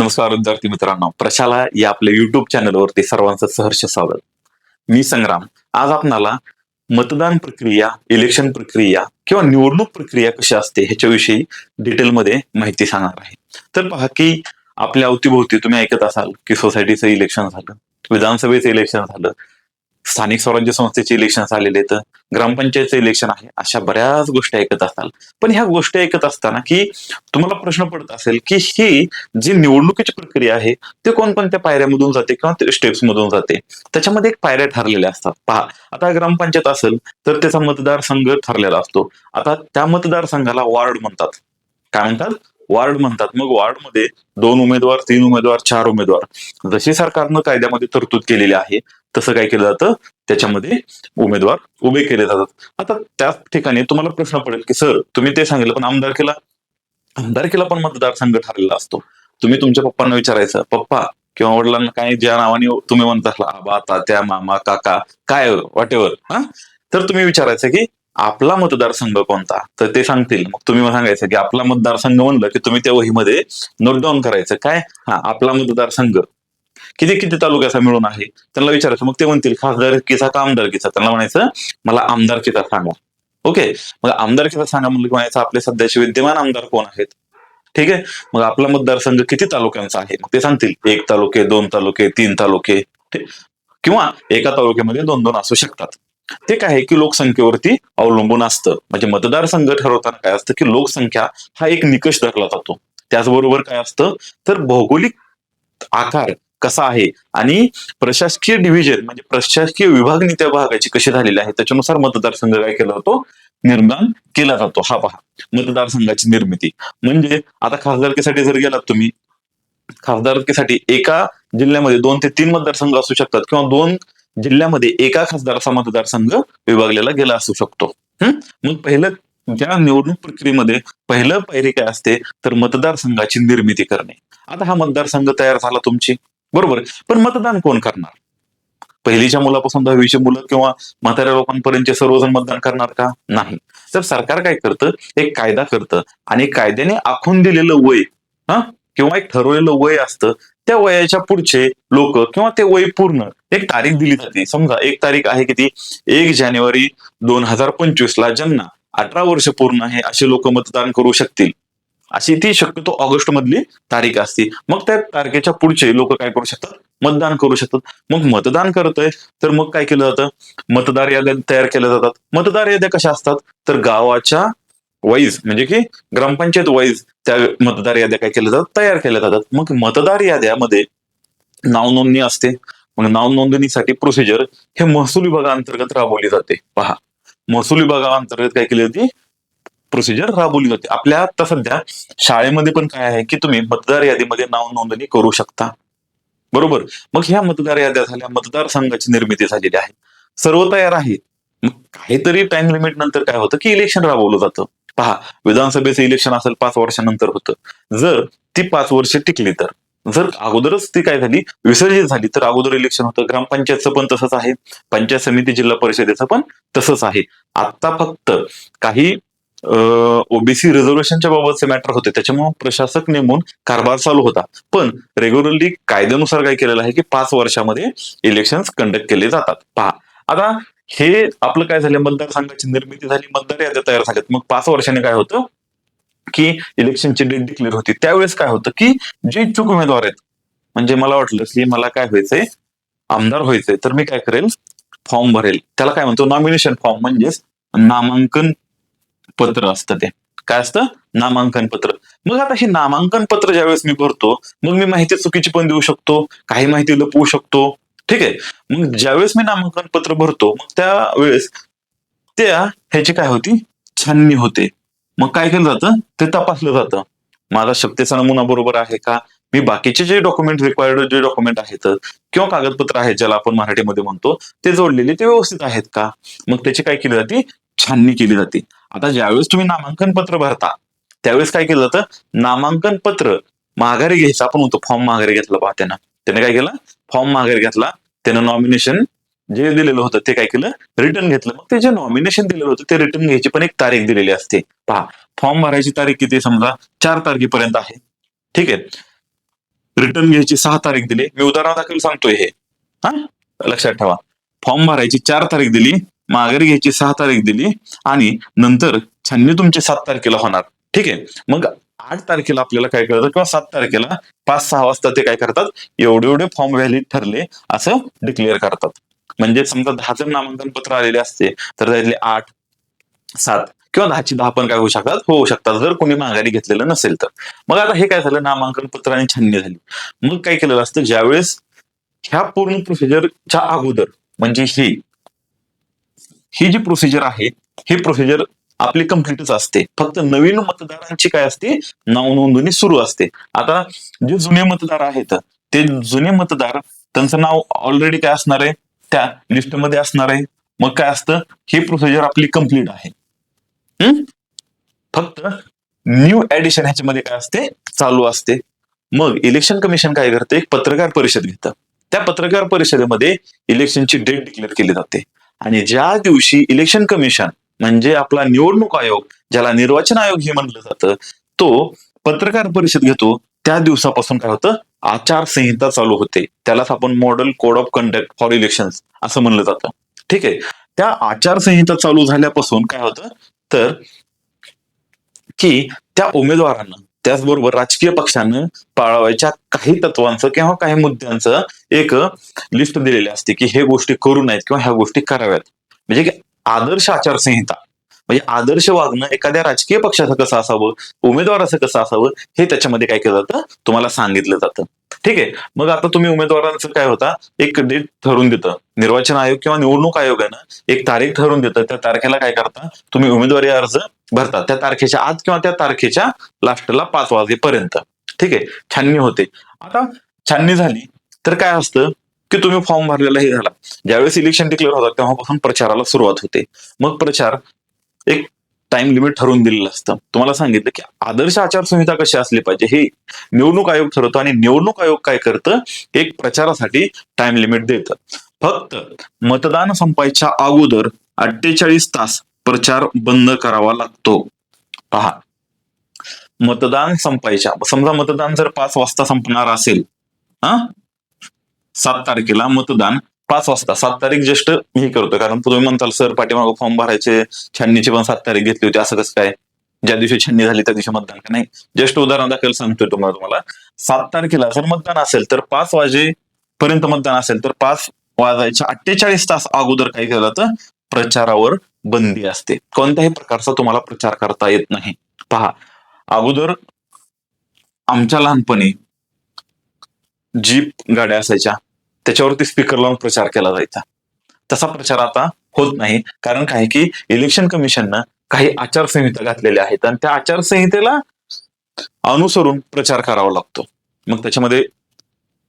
नमस्कार विद्यार्थी मित्रांनो. प्रशाला या आपल्या युट्यूब चॅनलवरती सर्वांचं सहर्ष स्वागत. मी संग्राम. आज आपणाला मतदान प्रक्रिया इलेक्शन प्रक्रिया किंवा निवडणूक प्रक्रिया कशी असते ह्याच्याविषयी डिटेलमध्ये माहिती सांगणार आहे. तर पहा की आपल्या अवतीभोवती तुम्ही ऐकत असाल की सोसायटीचं इलेक्शन झालं विधानसभेचं इलेक्शन झालं स्थानिक स्वराज्य संस्थेचे इलेक्शन झालेले तर ग्रामपंचायतचं इलेक्शन आहे. अशा बऱ्याच गोष्टी ऐकत असाल. पण ह्या गोष्टी ऐकत असताना की तुम्हाला प्रश्न पडत असेल की ही जी निवडणुकीची प्रक्रिया आहे ते कोणकोणत्या पायऱ्यामधून जाते किंवा स्टेप्स मधून जाते? त्याच्यामध्ये एक पायऱ्या ठरलेल्या असतात. पहा आता ग्रामपंचायत असेल तर त्याचा मतदारसंघ ठरलेला असतो. आता त्या मतदारसंघाला वार्ड म्हणतात. काय म्हणतात? वार्ड म्हणतात. मग वार्डमध्ये दोन उमेदवार तीन उमेदवार चार उमेदवार. जशी सरकारनं कायद्यामध्ये तरतूद केलेली आहे तसं काय केलं जातं? त्याच्यामध्ये उमेदवार उभे केले जातात. आता त्याच ठिकाणी तुम्हाला प्रश्न पडेल की सर तुम्ही ते सांगितलं पण आमदारकीला आमदारकीला पण मतदारसंघ ठरलेला असतो. तुम्ही तुमच्या पप्पांना विचारायचं पप्पा किंवा वडिलांना काय ज्या नावाने तुम्ही म्हणत असला आबा तात्या मामा काका काय वाटेवर हा? तर तुम्ही विचारायचं की आपला मतदारसंघ कोणता? तर ते सांगतील. मग तुम्ही सांगायचं की आपला मतदारसंघ म्हणलं की तुम्ही त्या वहीमध्ये नोट डाऊन करायचं. काय? हा आपला मतदारसंघ किती किती तालुक्याचा मिळून आहे? त्यांना विचारायचं. मग ते म्हणतील खासदारकीचा का आमदारकीचा? त्यांना म्हणायचं मला आमदारकीचा सांगा. ओके? मग आमदारकीचा सांगा म्हणलं म्हणायचं आपले सध्याचे विद्यमान आमदार कोण आहेत? ठीक आहे? मग आपला मतदारसंघ किती तालुक्यांचा आहे? मग ते सांगतील एक तालुके दोन तालुके तीन तालुके. किंवा एका तालुक्यामध्ये दोन दोन असू शकतात. ते काय आहे की लोकसंख्येवरती अवलंबून असतं. म्हणजे मतदारसंघ ठरवताना काय असतं की लोकसंख्या हा एक निकष धरला जातो. त्याचबरोबर काय असतं? तर भौगोलिक आकार कसा आहे? आणि प्रशासकीय डिव्हिजन म्हणजे प्रशासकीय विभागणी त्या भागाची कशी झालेली आहे? त्याच्यानुसार मतदारसंघ काय केला जातो? निर्माण केला जातो. हा पहा. मतदारसंघाची निर्मिती. म्हणजे आता खासदारकीसाठी जर गेलात तुम्ही खासदारकीसाठी एका जिल्ह्यामध्ये दोन ते तीन मतदारसंघ असू शकतात किंवा दोन जिल्ह्यामध्ये एका खासदाराचा मतदारसंघ विभागलेला गेला असू शकतो. मग पहिलं ज्या निवडणूक प्रक्रियेमध्ये पहिलं पायरी काय असते? तर मतदारसंघाची निर्मिती करणे. आता हा मतदारसंघ तयार झाला तुमची? बरोबर पण मतदान कोण करणार? पहिलीच्या मुलापासून दहावीची मुलं किंवा म्हाताऱ्या लोकांपर्यंतचे सर्वजण मतदान करणार का? नाही. तर सरकार काय करतं? एक कायदा करतं आणि कायद्याने आखून दिलेलं वय हा? किंवा एक ठरवलेलं वय असतं. त्या वयाच्या पुढचे लोक किंवा ते वय पूर्ण एक तारीख दिली जाते. समजा एक तारीख आहे किती? एक जानेवारी दोन हजार पंचवीस ला ज्यांना अठरा वर्ष पूर्ण आहे असे लोक मतदान करू शकतील. अशी ती शक्यतो ऑगस्ट मधली तारीख असते. मग त्या तारखेच्या पुढचे लोक काय करू शकतात? मतदान करू शकतात. मग मतदान करतोय तर मग काय केलं जातं? मतदार याद्या तयार केल्या जातात. मतदार याद्या कशा असतात? तर गावाच्या वाईज म्हणजे की ग्रामपंचायत वाईज त्या मतदार याद्या काय केल्या जातात? तयार केल्या जातात. मग मतदार याद्यामध्ये नाव नोंदणी असते. मग नाव नोंदणीसाठी प्रोसिजर हे महसूल विभागाअंतर्गत राबवली जाते. पहा. महसूल विभागाअंतर्गत काय केली जाते प्रोसिजर राबवली जाते. आपल्या आता सध्या शाळेमध्ये पण काय आहे की तुम्ही मतदार यादीमध्ये नाव नोंदणी करू शकता. बरोबर? मग ह्या मतदार याद्या झाल्या मतदारसंघाची निर्मिती झालेली आहे. सर्व तयार आहे. मग काहीतरी टाइम लिमिट नंतर काय होतं की इलेक्शन राबवलं जातं. पहा विधानसभेचं इलेक्शन असेल पाच वर्षानंतर होतं. जर ती पाच वर्ष टिकली तर. जर अगोदरच ती काय झाली विसर्जित झाली तर अगोदर इलेक्शन होतं. ग्रामपंचायतचं पण तसंच आहे. पंचायत समिती जिल्हा परिषदेचं पण तसंच आहे. आता फक्त काही ओबीसी रिझर्वेशनच्या बाबतचे मॅटर होते. त्याच्यामुळे प्रशासक नेमून कारभार चालू होता. पण रेग्युलरली कायद्यानुसार काय केलेलं आहे की पाच वर्षामध्ये इलेक्शन कंडक्ट केले जातात. पहा. आता हे आपलं काय झालं? मतदारसंघाची निर्मिती झाली मतदार याद्या तयार झाल्यात. मग पाच वर्षांनी काय होतं? की इलेक्शनची डेट डिक्लेअर होती. त्यावेळेस काय होतं की जे इच्छुक उमेदवार आहेत म्हणजे मला वाटलं की मला काय व्हायचंय? आमदार व्हायचंय. तर मी काय करेल? फॉर्म भरेल. त्याला काय म्हणतो? नॉमिनेशन फॉर्म म्हणजेच नामांकन पत्र असतं ते. काय असतं? नामांकन पत्र. मग आता हे नामांकन पत्र ज्यावेळेस मी भरतो मग मी माहिती चुकीची पण देऊ शकतो काही माहिती लपवू शकतो. ठीक आहे? मग ज्यावेळेस मी नामांकन पत्र भरतो मग त्या त्या ह्याची काय होती? छाननी होते. मग काय केलं जातं? ते तपासलं जातं. माझा शक्तीचा नमुना बरोबर आहे का? मी बाकीचे जे डॉक्युमेंट रिक्वायर्ड जे डॉक्युमेंट आहेत किंवा कागदपत्र आहेत ज्याला आपण मराठीमध्ये म्हणतो ते जोडलेले ते व्यवस्थित आहेत का? मग त्याची काय केली जाते? छाननी केली जाते. आता ज्यावेळेस तुम्ही नामांकन पत्र भरता त्यावेळेस काय केलं तर नामांकन पत्र माघारी घ्यायचं. आपण होतो फॉर्म माघारी घेतला पहा त्यानं. त्याने काय केलं? फॉर्म माघारी घेतला. त्यानं नॉमिनेशन जे दिलेलं होतं ते काय केलं? रिटर्न घेतलं. मग ते जे नॉमिनेशन दिलेलं होतं ते रिटर्न घ्यायची पण एक तारीख दिलेली असते. पहा फॉर्म भरायची तारीख किती समजा? चार तारखेपर्यंत आहे. ठीक आहे. रिटर्न घ्यायची सहा तारीख दिली. मी उदाहरण दाखल सांगतोय हे. हा? लक्षात ठेवा. फॉर्म भरायची चार तारीख दिली. माघारी घ्यायची सहा तारीख दिली आणि नंतर छाननी तुमची सात तारखेला होणार. ठीक आहे? मग आठ तारखेला आपल्याला काय कळतं किंवा सात तारखेला पाच सहा वाजता ते काय करतात? एवढे एवढे फॉर्म व्हॅलिड ठरले असं डिक्लेअर करतात. म्हणजे समजा दहा जण नामांकन पत्र आलेले असते तर त्यातले आठ सात किंवा दहाची दहा पण काय होऊ शकतात? होऊ शकतात. जर कोणी माघारी घेतलेलं नसेल तर. मग आता हे काय झालं? नामांकन पत्र आणि छाननी झाली. मग काय केलेलं असतं? ज्यावेळेस ह्या पूर्ण प्रोसिजरच्या अगोदर म्हणजे ही ही जी प्रोसिजर आहे ही प्रोसिजर आपली कम्प्लीटच असते. फक्त नवीन मतदारांची काय असते? नाव नोंदणी सुरू असते. आता जे जुने मतदार आहेत ते जुने मतदार त्यांचं नाव ऑलरेडी काय असणार आहे? त्या लिस्टमध्ये असणार आहे. मग काय असतं? ही प्रोसिजर आपली कंप्लीट आहे. हम्म? फक्त न्यू ऍडिशन ह्याच्यामध्ये काय असते? चालू असते. मग इलेक्शन कमिशन काय करते? एक पत्रकार परिषद घेतं. त्या पत्रकार परिषदेमध्ये इलेक्शनची डेट डिक्लेअर केली जाते. आणि ज्या दिवशी इलेक्शन कमिशन म्हणजे आपला निवडणूक आयोग ज्याला निर्वाचन आयोग हे म्हणलं जातं तो पत्रकार परिषद घेतो त्या दिवसापासून काय होतं? आचारसंहिता चालू होते. त्यालाच आपण model code of conduct for election असं म्हणलं जातं. ठीक आहे? त्या आचारसंहिता चालू झाल्यापासून काय होतं? तर की त्या उमेदवारांना त्याचबरोबर राजकीय पक्षानं पाळावायच्या काही तत्वांचं किंवा काही मुद्द्यांचं एक लिस्ट दिलेली असते की हे गोष्टी करू नयेत किंवा ह्या गोष्टी कराव्यात. म्हणजे की आदर्श आचारसंहिता म्हणजे आदर्श वागणं एखाद्या राजकीय पक्षाचं कसं असावं उमेदवाराचं कसं असावं हे त्याच्यामध्ये काय केलं जातं? तुम्हाला सांगितलं जातं. ठीक आहे? मग आता तुम्ही उमेदवारांचं काय होता? एक डेट ठरवून देतं. निर्वाचन आयोग किंवा निवडणूक आयोगानं एक तारीख ठरवून देतं. त्या तारखेला काय करता? तुम्ही उमेदवारी अर्ज भरतात. त्या तारखेच्या आज किंवा त्या तारखेच्या लास्टला पाच वाजेपर्यंत. ठीक आहे? छाननी होते. आता छाननी झाली तर काय असतं की तुम्ही फॉर्म भरलेला हे झाला. ज्यावेळेस इलेक्शन डिक्लेअर होतात तेव्हापासून प्रचाराला सुरुवात होते. मग प्रचार एक टाइम लिमिट ठरवून दिलेलं असतं. तुम्हाला सांगितलं की आदर्श आचारसंहिता कशी असली पाहिजे? हे निवडणूक आयोग ठरवतो आणि निवडणूक आयोग काय करतं? एक प्रचारासाठी टाइम लिमिट देतं. फक्त मतदान संपायच्या अगोदर अठ्ठेचाळीस तास प्रचार बंद करावा लागतो. पहा. मतदान संपायच्या. समजा मतदान जर पाच वाजता संपणार असेल हा? सात तारखेला मतदान पाच वाजता. सात तारीख जस्ट हे करतो कारण तुम्ही म्हणताल सर पाठीमागं फॉर्म भरायचे छाननीची पण सात तारीख घेतली होती. असं कसं काय? ज्या दिवशी छाननी झाली त्या दिवशी मतदान का नाही? जस्ट उदाहरण दाखल सांगतोय तुम्हाला तुम्हाला. सात तारखेला जर मतदान असेल तर पाच वाजेपर्यंत मतदान असेल तर पाच वाजायच्या अठ्ठेचाळीस तास अगोदर काय केलं जातं? प्रचारावर बंदी असते. कोणत्याही प्रकारचा तुम्हाला प्रचार करता येत नाही. पहा अगोदर आमच्या लहानपणी जीप गाड्या असायच्या. त्याच्यावरती स्पीकर लावून प्रचार केला जायचा. तसा प्रचार आता होत नाही. कारण काय की इलेक्शन कमिशननं काही आचारसंहिता घातलेल्या आहेत आणि त्या आचारसंहितेला अनुसरून प्रचार करावा लागतो. मग त्याच्यामध्ये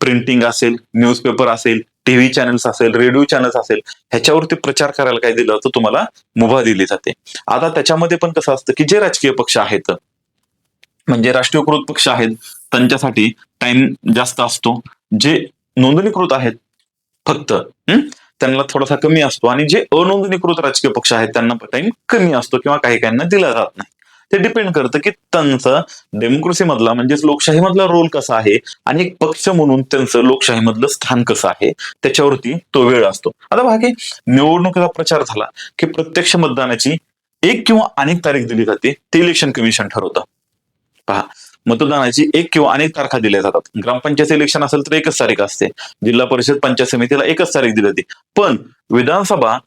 प्रिंटिंग असेल न्यूजपेपर असेल टीव्ही चॅनल्स असेल रेडिओ चॅनल्स असेल ह्याच्यावरती प्रचार करायला काय दिलं तर तुम्हाला मुभा दिली जाते. आता त्याच्यामध्ये पण कसं असतं की जे राजकीय पक्ष आहेत म्हणजे राष्ट्रीयकृत पक्ष आहेत त्यांच्यासाठी टाइम जास्त असतो. जे नोंदणीकृत आहेत फक्त त्यांना थोडासा कमी असतो. आणि जे अनोंदणीकृत राजकीय पक्ष आहेत त्यांना टाइम कमी असतो किंवा काही काहींना दिला जात नाही. ते डिपेंड करतं की त्यांचं डेमोक्रेसी मधला म्हणजेच लोकशाही मधला रोल कसा आहे आणि एक पक्ष म्हणून त्यांचं लोकशाही मधलं स्थान कसं आहे त्याच्यावरती तो वेळ असतो. आता भाग आहे निवडणुकीचा प्रचार झाला की प्रत्यक्ष मतदानाची एक किंवा अनेक तारीख दिली जाते ते इलेक्शन कमिशन ठरवतं. पहा मतदानाची एक किंवा अनेक तारखा दिल्या जातात. ग्रामपंचायत इलेक्शन असेल तर एकच तारीख असते. जिल्हा परिषद पंचायत समितीला एकच तारीख दिली जाते. पण विधानसभा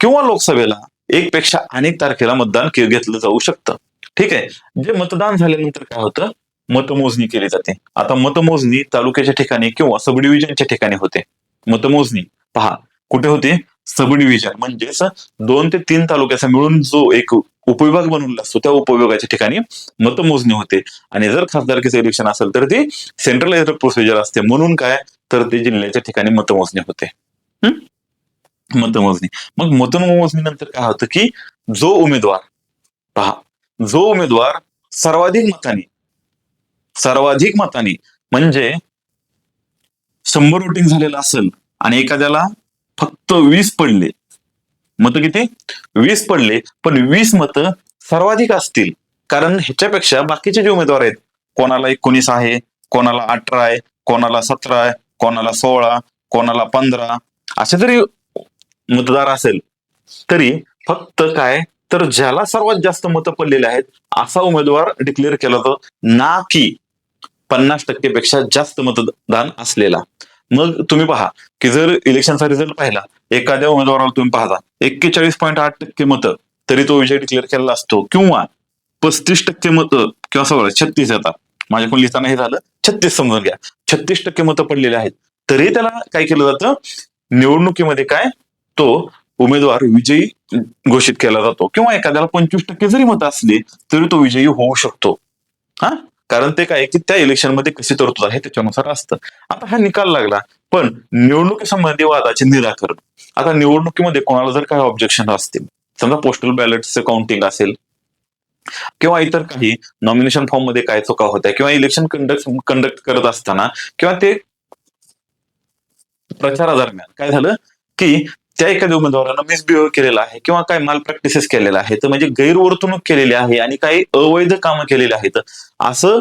किंवा लोकसभेला एक पेक्षा अनेक तारखेला मतदान घेतलं जाऊ शकतं. ठीक आहे? जे मतदान झाल्यानंतर काय होतं? मतमोजणी केली जाते. आता मतमोजणी तालुक्याच्या ठिकाणी किंवा सब डिव्हिजनच्या ठिकाणी होते. मतमोजणी. पहा कुठे होते? सब डिव्हिजन म्हणजेच दोन ते तीन तालुक्याचा मिळून जो एक उपविभाग बनवला असतो त्या उपविभागाच्या ठिकाणी मतमोजणी होते. आणि जर खासदारकीचं इलेक्शन असेल तर ते सेंट्रलाइज प्रोसिजर असते. म्हणून काय? तर ते जिल्ह्याच्या ठिकाणी मतमोजणी होते. मतमोजणी. मग मतमोजणी नंतर काय होतं की जो उमेदवार पहा जो उमेदवार सर्वाधिक मताने सर्वाधिक मताने म्हणजे शंभर वोटिंग झालेलं असेल आणि एखाद्याला फक्त वीस पडले मत किती? वीस पडले पण वीस मतं सर्वाधिक असतील. कारण ह्याच्यापेक्षा बाकीचे जे उमेदवार आहेत कोणाला एकोणीस आहे कोणाला अठरा आहे कोणाला सतरा आहे कोणाला सोळा कोणाला पंधरा असे जरी मतदार असेल तरी फक्त काय? तर ज्याला सर्वात जास्त मतं पडलेली आहेत असा उमेदवार डिक्लेअर केला जातो ना की पन्नास टक्केपेक्षा जास्त मतदान असलेला. मग तुम्ही पहा की जर इलेक्शनचा रिझल्ट पाहिला एखाद्या उमेदवाराला तुम्ही पाहता एक्केचाळीस पॉईंट आठ टक्के मतं तरी तो विजय डिक्लेअर केलेला असतो. किंवा पस्तीस टक्के मतं किंवा सगळं छत्तीस येतात माझ्याकडून लिहिताना हे झालं छत्तीस समजून घ्या. छत्तीस टक्के मतं पडलेले आहेत. तरी त्याला काय केलं जातं? निवडणुकीमध्ये काय? तो उमेदवार विजयी घोषित केला जातो. किंवा एखाद्याला पंचवीस टक्के जरी मत असली तरी तो विजयी होऊ शकतो. हा? कारण ते काय की त्या इलेक्शनमध्ये कशी तरतूद आहे त्याच्यानुसार असतं. आता हा निकाल लागला पण निवडणुकीसंबंधी वादाचे निराकरण. आता निवडणुकीमध्ये कोणाला जर काही ऑब्जेक्शन असतील समजा पोस्टल बॅलेटचं काउंटिंग असेल किंवा इतर काही नॉमिनेशन फॉर्ममध्ये काय चुका होत्या किंवा इलेक्शन कंडक्ट कंडक्ट करत असताना किंवा ते प्रचारादरम्यान काय झालं की त्या एखाद्या उमेदवारानं मिसबिहेव केलेला आहे किंवा काय माल प्रॅक्टिसेस आहे तर म्हणजे गैरवर्तणूक केलेली आहे आणि काही अवैध कामं केलेली आहेत. असं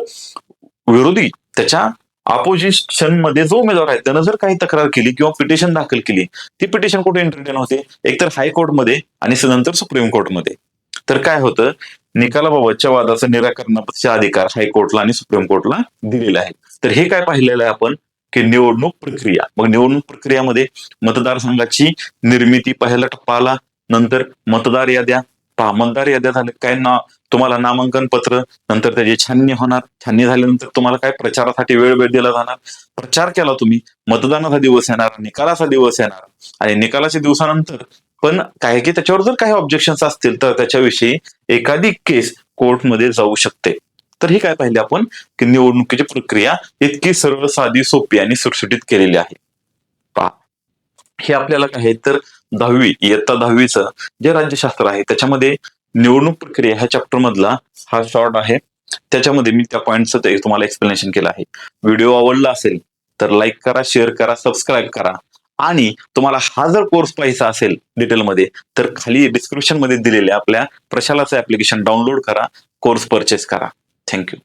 विरोधी त्याच्या ऑपोजिशनमध्ये जो उमेदवार आहे त्यानं जर काही तक्रार केली किंवा पिटिशन दाखल केली ती पिटिशन कुठे एंटरटेन होते? एकतर हायकोर्टमध्ये आणि नंतर सुप्रीम कोर्टमध्ये तर काय होतं? निकालाबाबतच्या वादाचं निराकरणाचा अधिकार हायकोर्टला आणि सुप्रीम कोर्टला दिलेला आहे. तर हे काय पाहिलेलं आहे आपण? की निवडणूक प्रक्रिया. मग निवडणूक प्रक्रियामध्ये मतदारसंघाची निर्मिती पहिला टप्पा आला नंतर मतदार याद्या पहा मतदार याद्या झाल्या काय ना तुम्हाला नामांकन पत्र नंतर त्याची छाननी होणार छाननी झाल्यानंतर तुम्हाला काय प्रचारासाठी वेळ वेळ दिला जाणार? प्रचार केला तुम्ही मतदानाचा दिवस येणार निकालाचा दिवस येणार. आणि निकालाच्या दिवसानंतर पण काय की त्याच्यावर जर काही ऑब्जेक्शन्स असतील तर त्याच्याविषयी एखादी केस कोर्टमध्ये जाऊ शकते. तर हे काय पाहिले आपण? की निवडणुकीची प्रक्रिया इतकी सरळ साधी सोपी आणि सुटसुटीत केलेली आहे. पहा. हे आपल्याला काय तर दहावी इयत्ता दहावीचं जे राज्यशास्त्र आहे त्याच्यामध्ये निवडणूक प्रक्रिया ह्या चॅप्टर मधला हा शॉर्ट आहे. त्याच्यामध्ये मी त्या पॉईंटचं तुम्हाला एक्सप्लेनेशन केलं आहे. व्हिडिओ आवडला असेल तर लाईक करा शेअर करा सबस्क्राईब करा. आणि तुम्हाला हा जर कोर्स पाहायचा असेल डिटेलमध्ये तर खाली डिस्क्रिप्शनमध्ये दिलेल्या आपल्या प्रशालाचं ऍप्लिकेशन डाउनलोड करा कोर्स परचेस करा. Thank you.